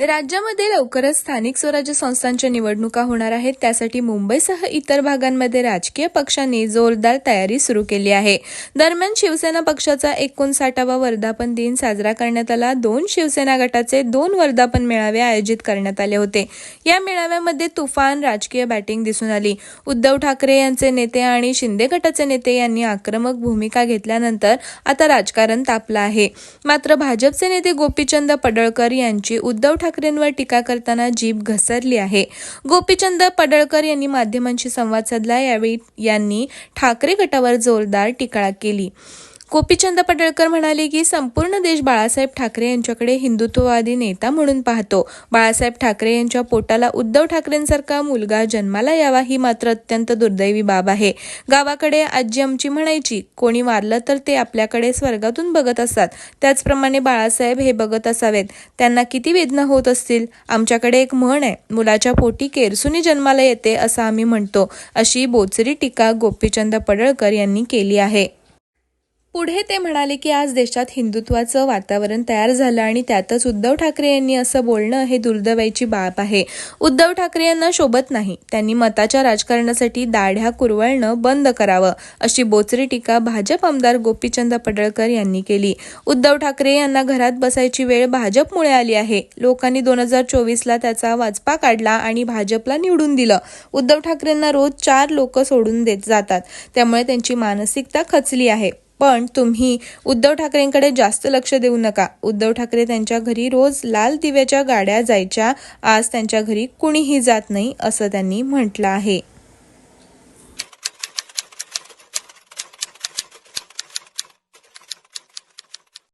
राज्यामध्ये लवकरच स्थानिक स्वराज्य संस्थांच्या निवडणुका होणार आहेत. त्यासाठी मुंबईसह इतर भागांमध्ये राजकीय पक्षांनी जोरदार तयारी सुरू केली आहे. दरम्यान शिवसेना पक्षाचा एकोणसाठावा वर्धापन दिन साजरा करण्यात आला. दोन शिवसेना गटाचे दोन वर्धापन मेळावे आयोजित करण्यात आले होते. या मेळाव्यामध्ये तुफान राजकीय बॅटिंग दिसून आली. उद्धव ठाकरे यांचे नेते आणि शिंदे गटाचे नेते यांनी आक्रमक भूमिका घेतल्यानंतर आता राजकारण तापलं आहे. मात्र भाजपचे नेते गोपीचंद पडळकर यांची उद्धव ठाकरे ठाकरेंवर टीका करताना जीभ घसरली आहे. गोपीचंद पडळकर यांनी माध्यमांशी संवाद साधला यावेळी यांनी ठाकरे गटावर जोरदार टीका केली. गोपीचंद पडळकर म्हणाले की संपूर्ण देश बाळासाहेब ठाकरे यांच्याकडे हिंदुत्ववादी नेता म्हणून पाहतो. बाळासाहेब ठाकरे यांच्या पोटाला उद्धव ठाकरेंसारखा मुलगा जन्माला यावा ही मात्र अत्यंत दुर्दैवी बाब आहे. गावाकडे आजी आमची म्हणायची कोणी वारलं तर ते आपल्याकडे स्वर्गातून बघत असतात. त्याचप्रमाणे बाळासाहेब हे बघत असावेत. त्यांना किती वेदना होत असतील? आमच्याकडे एक म्हण आहे मुलाच्या पोटी केरसुनी जन्माला येते असं आम्ही म्हणतो. अशी बोचरी टीका गोपीचंद पडळकर यांनी केली आहे. पुढे ते म्हणाले की आज देशात हिंदुत्वाचं वातावरण तयार झालं आणि त्यातच उद्धव ठाकरे यांनी असं बोलणं हे दुर्दैवाची बाब आहे. उद्धव ठाकरे यांना शोभत नाही. त्यांनी मताच्या राजकारणासाठी दाढ्या कुरवळणं बंद करावं अशी बोचरी टीका भाजप आमदार गोपीचंद पडळकर यांनी केली. उद्धव ठाकरे यांना घरात बसायची वेळ भाजपमुळे आली आहे. लोकांनी दोन हजार चोवीसला त्याचा वाचपा काढला आणि भाजपला निवडून दिलं. उद्धव ठाकरेंना रोज चार लोक सोडून देत जातात. त्यामुळे त्यांची मानसिकता खचली आहे. पण तुम्ही उद्धव ठाकरेंकडे जास्त लक्ष देऊ नका. उद्धव ठाकरे त्यांच्या घरी रोज लाल दिव्याच्या गाड्या जायच्या. आज त्यांच्या घरी कुणीही जात नाही असं त्यांनी म्हटलं आहे.